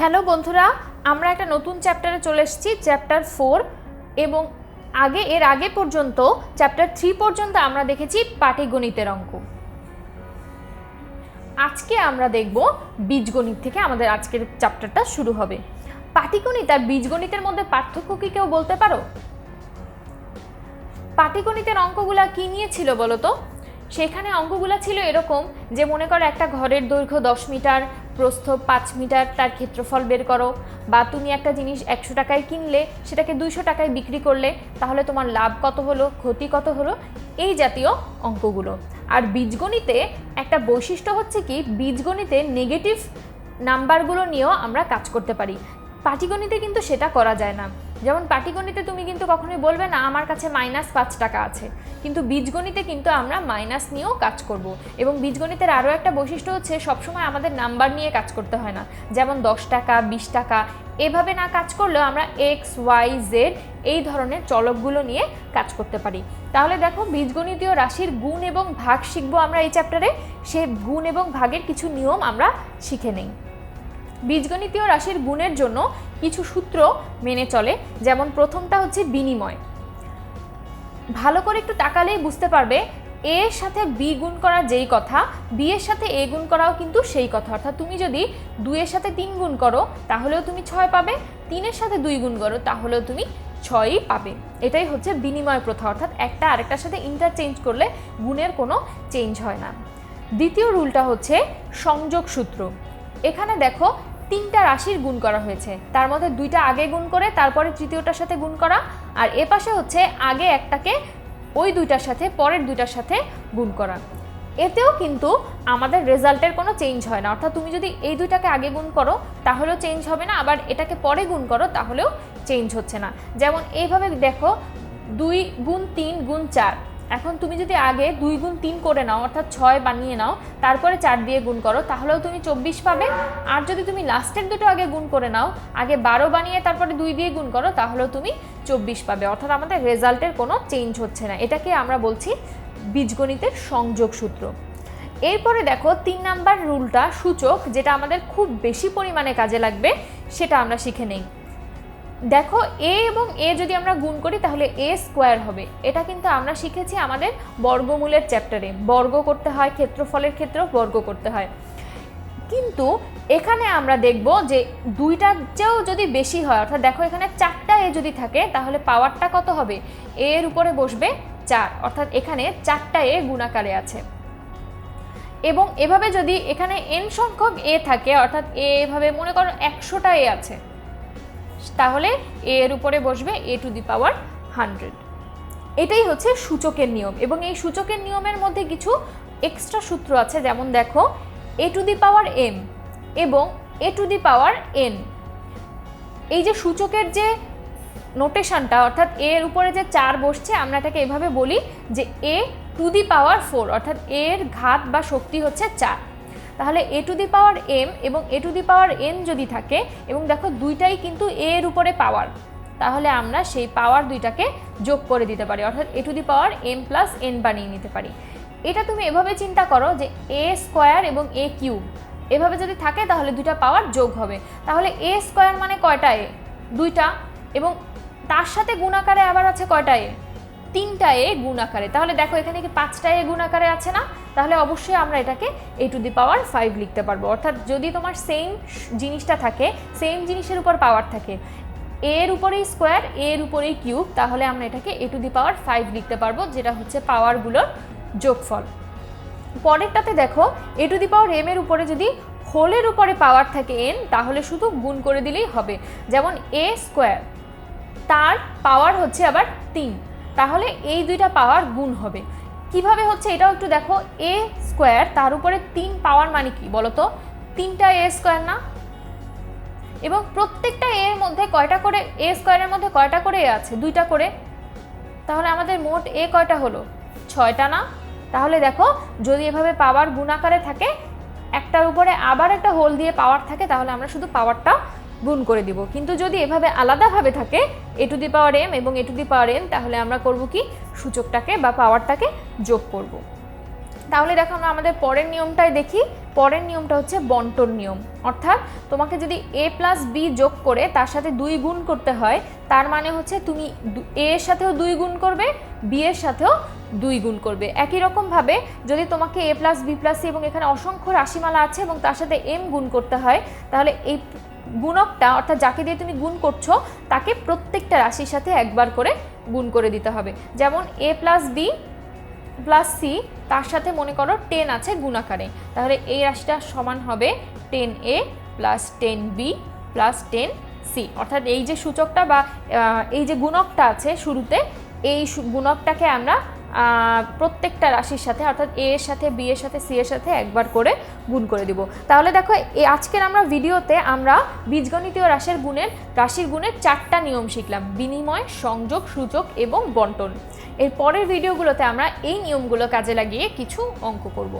Hello বন্ধুরা, আমরা একটা নতুন চ্যাপ্টারে চলে এসেছি চ্যাপ্টার ফোর এবং আগে, এর আগে পর্যন্ত চ্যাপ্টার থ্রি পর্যন্ত আমরা দেখেছি পাটিগণিতের অঙ্ক। আজকে আমরা দেখব বীজগণিত থেকে আমাদের আজকের চ্যাপ্টারটা শুরু হবে। পাটিগণিত আর বীজগণিতের মধ্যে পার্থক্য কি কেউ বলতে পারো? পাটিগণিতের অঙ্কগুলা কি নিয়ে ছিল বলো তো সেখানে অঙ্কগুলা ছিল এরকম যে মনে করো একটা ঘরের দৈর্ঘ্য দশ মিটার প্রস্থ পাঁচ মিটার, তার ক্ষেত্রফল বের করো। বা তুমি একটা জিনিস একশো টাকায় কিনলে, সেটাকে দুইশো টাকায় বিক্রি করলে, তাহলে তোমার লাভ কত হলো, ক্ষতি কত হলো, এই জাতীয় অঙ্কগুলো। আর বীজগণিতে একটা বৈশিষ্ট্য হচ্ছে কি, বীজগণিতে নেগেটিভ নাম্বারগুলো নিয়েও আমরা কাজ করতে পারি। পাটিগণিতে কিন্তু সেটা করা যায় না। যেমন পাটিগণিতে তুমি কিন্তু কখনোই বলবে না, আমার কাছে মাইনাস পাঁচ টাকা আছে। কিন্তু বীজগণিতে কিন্তু আমরা মাইনাস নিয়েও কাজ করব। এবং বীজগণিতের আরও একটা বৈশিষ্ট্য হচ্ছে, সবসময় আমাদের নাম্বার নিয়ে কাজ করতে হয় না। যেমন দশ টাকা, বিশ টাকা, এভাবে না কাজ করলেও আমরা এক্স ওয়াই জেড এই ধরনের চলকগুলো নিয়ে কাজ করতে পারি। তাহলে দেখো, বীজগণিতীয় রাশির গুণ এবং ভাগ শিখব আমরা এই চ্যাপ্টারে সে গুণ এবং ভাগের কিছু নিয়ম আমরা শিখে নেই। বীজগণিতীয় রাশির গুণের জন্য কিছু সূত্র মেনে চলে, যেমন প্রথমটা হচ্ছে বিনিময়। ভালো করে একটু তাকালেই বুঝতে পারবে, এ এর সাথে বি গুণ করা যেই কথা, বি এর সাথে এ গুণ করাও কিন্তু সেই কথা। অর্থাৎ তুমি যদি দুইয়ের সাথে তিন গুণ করো, তাহলেও তুমি ছয় পাবে। তিনের সাথে দুই গুণ করো, তাহলেও তুমি ছয়ই পাবে। এটাই হচ্ছে বিনিময় প্রথা। অর্থাৎ একটা আরেকটার সাথে ইন্টারচেঞ্জ করলে গুণের কোনো চেঞ্জ হয় না। দ্বিতীয় রুলটা হচ্ছে সংযোগ সূত্র। এখানে দেখো তিনটা রাশির গুণ করা হয়েছে। তার মধ্যে দুইটা আগে গুণ করে, তারপরে তৃতীয়টার সাথে গুণ করা, আর এ পাশে হচ্ছে আগে একটাকে ওই দুইটার সাথে, পরের দুইটার সাথে গুণ করা। এতেও কিন্তু আমাদের রেজাল্টের কোনো চেঞ্জ হয় না। অর্থাৎ তুমি যদি এই দুইটাকে আগে গুণ করো, তাহলেও চেঞ্জ হবে না। আবার এটাকে পরে গুণ করো, তাহলেও চেঞ্জ হচ্ছে না। যেমন এইভাবে দেখো, দুই গুণ তিন গুণ চার। এখন তুমি যদি আগে দুই গুণ তিন করে নাও, অর্থাৎ ছয় বানিয়ে নাও, তারপরে চার দিয়ে গুণ করো, তাহলেও তুমি চব্বিশ পাবে। আর যদি তুমি লাস্টের দুটো আগে গুণ করে নাও, আগে বারো বানিয়ে তারপরে দুই দিয়ে গুণ করো, তাহলেও তুমি চব্বিশ পাবে। অর্থাৎ আমাদের রেজাল্টের কোনো চেঞ্জ হচ্ছে না। এটাকে আমরা বলছি বীজগণিতের সংযোগ সূত্র। এরপরে দেখো, তিন নাম্বার রুলটা সূচক, যেটা আমাদের খুব বেশি পরিমাণে কাজে লাগবে, সেটা আমরা শিখে নেই। দেখো এ এবং এ যদি আমরা গুণ করি, তাহলে এ স্কোয়ার হবে। এটা কিন্তু আমরা শিখেছি আমাদের বর্গমূলের চ্যাপ্টারে বর্গ করতে হয়, ক্ষেত্রফলের ক্ষেত্রেও বর্গ করতে হয়। কিন্তু এখানে আমরা দেখব যে দুইটার চেয়েও যদি বেশি হয়, অর্থাৎ দেখো এখানে চারটা এ যদি থাকে, তাহলে পাওয়ারটা কত হবে? এ এর উপরে বসবে চার, অর্থাৎ এখানে চারটা এ গুণাকারে আছে। এবং এভাবে যদি এখানে এন সংখ্যক এ থাকে, অর্থাৎ এ এভাবে মনে করো একশোটা এ আছে তাহলে এ এর উপরে বসবে এ টু দি পাওয়ার হান্ড্রেড। এটাই হচ্ছে সূচকের নিয়ম এবং এই সূচকের নিয়মের মধ্যে কিছু এক্সট্রা সূত্র আছে, যেমন দেখো, এ টু দি পাওয়ার এম এবং এ টু দি পাওয়ার এন। এই যে সূচকের যে নোটেশনটা, অর্থাৎ এ এর উপরে যে চার বসছে, আমরা এটাকে এভাবে বলি যে এ টু দি পাওয়ার ফোর, অর্থাৎ এর ঘাত বা শক্তি হচ্ছে চার। তাহলে এ টু দি পাওয়ার এম এবং এ টু দি পাওয়ার এন যদি থাকে, এবং দেখো দুইটাই কিন্তু এ এর উপরে পাওয়ার তাহলে আমরা সেই পাওয়ার দুইটাকে যোগ করে দিতে পারি, অর্থাৎ A to the power M plus N বানিয়ে নিতে পারি। এটা তুমি এভাবে চিন্তা করো যে এ স্কোয়ার এবং এ কিউব এভাবে যদি থাকে তাহলে দুইটা পাওয়ার যোগ হবে। তাহলে এ স্কোয়ার মানে কয়টা এ দুইটা, এবং তার সাথে গুণাকারে আবার আছে কয়টা এ তিনটা এ গুণ আকারে। তাহলে দেখো, এখানে কি পাঁচটা এ গুণ আকারে আছে না? তাহলে অবশ্যই আমরা এটাকে এ টু দি পাওয়ার ফাইভ লিখতে পারব। অর্থাৎ যদি তোমার সেম জিনিসটা থাকে, সেম জিনিসের উপর পাওয়ার থাকে এর উপরেই স্কোয়ার এর উপরেই কিউব, তাহলে আমরা এটাকে এ টু দি পাওয়ার ফাইভ লিখতে পারব, যেটা হচ্ছে পাওয়ারগুলোর যোগফল। পরেরটাতে দেখো, এ টু দি পাওয়ার এম এর উপরে যদি হোলের উপরে পাওয়ার থাকে এন তাহলে শুধু গুণ করে দিলেই হবে। যেমন এ স্কোয়ার, তার পাওয়ার হচ্ছে আবার তিন। তাহলে এই দুইটা পাওয়ার গুণ হবে। কীভাবে হচ্ছে এটাও একটু দেখো এ স্কোয়ার তার উপরে তিন পাওয়ার মানে কি বলতো? তিনটা এ স্কোয়ার না? এবং প্রত্যেকটা এর মধ্যে কয়টা করে এ স্কোয়ারের মধ্যে কয়টা করে এ আছে? দুইটা করে। তাহলে আমাদের মোট এ কয়টা হলো? ছয়টা না? তাহলে দেখো, যদি এভাবে পাওয়ার গুণাকারে থাকে, একটার উপরে আবার একটা হোল দিয়ে পাওয়ার থাকে, তাহলে আমরা শুধু পাওয়ারটা গুণ করে দিব। কিন্তু যদি এভাবে আলাদাভাবে থাকে এ টু দি পাওয়ার এম এবং এ টু দি পাওয়ার এন তাহলে আমরা করব কি? সূচকটাকে বা পাওয়ারটাকে যোগ করব। তাহলে দেখো আমরা আমাদের পরের নিয়মটাই দেখি। পরের নিয়মটা হচ্ছে বন্টন নিয়ম। অর্থাৎ তোমাকে যদি এ প্লাস বি যোগ করে তার সাথে দুই গুণ করতে হয়, তার মানে হচ্ছে তুমি এ এর সাথেও দুই গুণ করবে বি এর সাথেও দুই গুণ করবে। একই রকমভাবে যদি তোমাকে A plus B plus C এবং এখানে অসংখ্য রাশিমালা আছে এবং তার সাথে এম গুণ করতে হয়, তাহলে এই গুণকটা, অর্থাৎ যাকে দিয়ে তুমি গুণ করছ, তাকে প্রত্যেকটা রাশির সাথে একবার করে গুণ করে দিতে হবে। যেমন A plus B plus C তার সাথে মনে করো টেন আছে গুণাকারে তাহলে এই রাশিটা সমান হবে ten A plus ten B plus ten C অর্থাৎ এই যে সূচকটা বা এই যে গুণকটা আছে শুরুতে, এই গুণকটাকে আমরা প্রত্যেকটা রাশির সাথে, অর্থাৎ এ এর সাথে বি এর সাথে সি এর সাথে একবার করে গুণ করে দিব। তাহলে দেখো, এই আজকের আমরা ভিডিওতে আমরা বীজগণিতীয় রাশির গুণের রাশির গুণের চারটা নিয়ম শিখলাম। বিনিময়, সংযোগ, সূচক এবং বন্টন। এর পরের ভিডিওগুলোতে আমরা এই নিয়মগুলো কাজে লাগিয়ে কিছু অঙ্ক করব।